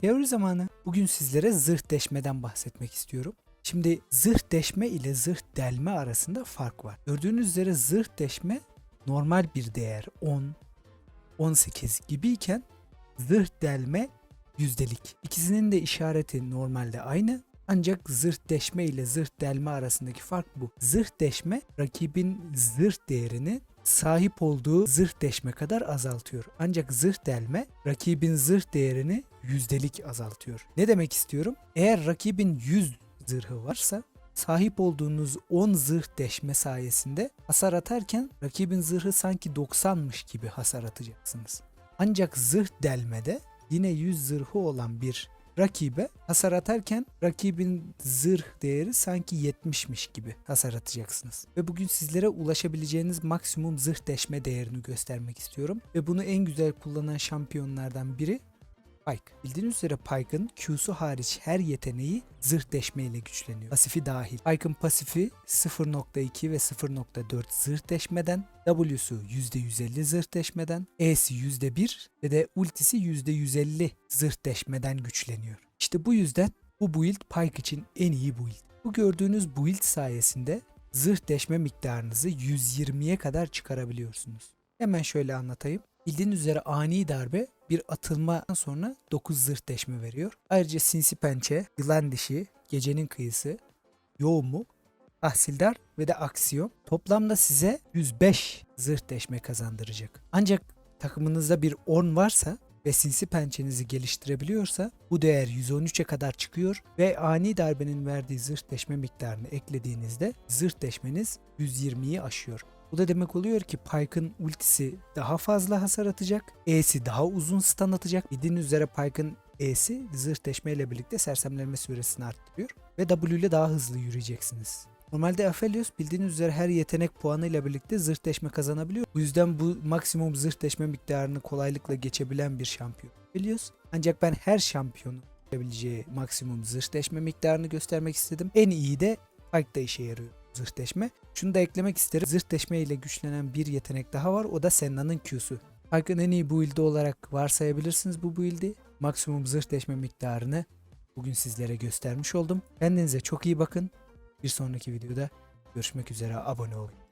Teori zamanı. Bugün sizlere zırh deşmeden bahsetmek istiyorum. Şimdi zırh deşme ile zırh delme arasında fark var. Gördüğünüz üzere zırh deşme normal bir değer 10, 18 gibiyken zırh delme yüzdelik. İkisinin de işareti normalde aynı. Ancak zırh deşme ile zırh delme arasındaki fark bu. Zırh deşme rakibin zırh değerini sahip olduğu zırh deşme kadar azaltıyor. Ancak zırh delme rakibin zırh değerini yüzdelik azaltıyor. Ne demek istiyorum? Eğer rakibin 100 zırhı varsa sahip olduğunuz 10 zırh deşme sayesinde hasar atarken rakibin zırhı sanki 90'mış gibi hasar atacaksınız. Ancak zırh delmede yine 100 zırhı olan bir rakibe hasar atarken rakibin zırh değeri sanki 70'miş gibi hasar atacaksınız. Ve bugün sizlere ulaşabileceğiniz maksimum zırh deşme değerini göstermek istiyorum. Ve bunu en güzel kullanan şampiyonlardan biri Pyke. Bildiğiniz üzere Pyke'ın Q'su hariç her yeteneği zırh deşme güçleniyor. Pasifi dahil. Pyke'ın pasifi 0.2 ve 0.4 zırh deşmeden, W'su %150 zırh deşmeden, E'si %1 ve de ultisi %150 zırh deşmeden güçleniyor. İşte bu yüzden bu build Pyke için en iyi build. Bu gördüğünüz build sayesinde zırh deşme miktarınızı 120'ye kadar çıkarabiliyorsunuz. Hemen şöyle anlatayım. Bildiğiniz üzere ani darbe bir atılmadan sonra 9 zırh deşme veriyor. Ayrıca sinsi pençe, yılan dişi, gecenin kıyısı, yoğumu, tahsildar ve de aksiyon toplamda size 105 zırh deşme kazandıracak. Ancak takımınızda bir 10 varsa ve sinsi pençenizi geliştirebiliyorsa bu değer 113'e kadar çıkıyor ve ani darbenin verdiği zırh deşme miktarını eklediğinizde zırh deşmeniz 120'yi aşıyor. Bu da demek oluyor ki Pyke'ın ultisi daha fazla hasar atacak. E'si daha uzun stun atacak. Bildiğiniz üzere Pyke'ın E'si zırh deşme ile birlikte sersemlenme süresini arttırıyor. Ve W ile daha hızlı yürüyeceksiniz. Normalde Aphelios bildiğiniz üzere her yetenek puanı ile birlikte zırh deşme kazanabiliyor. Bu yüzden bu maksimum zırh deşme miktarını kolaylıkla geçebilen bir şampiyon. Aphelios. Ancak ben her şampiyonun yapabileceği maksimum zırh deşme miktarını göstermek istedim. En iyi de Pyke'da işe yarıyor zırh deşme. Şunu da eklemek isterim. Zırh deşme ile güçlenen bir yetenek daha var. O da Senna'nın Q'su. Pyke'ın en iyi build'i olarak varsayabilirsiniz bu build'i. Maksimum zırh deşme miktarını bugün sizlere göstermiş oldum. Kendinize çok iyi bakın. Bir sonraki videoda görüşmek üzere abone olun.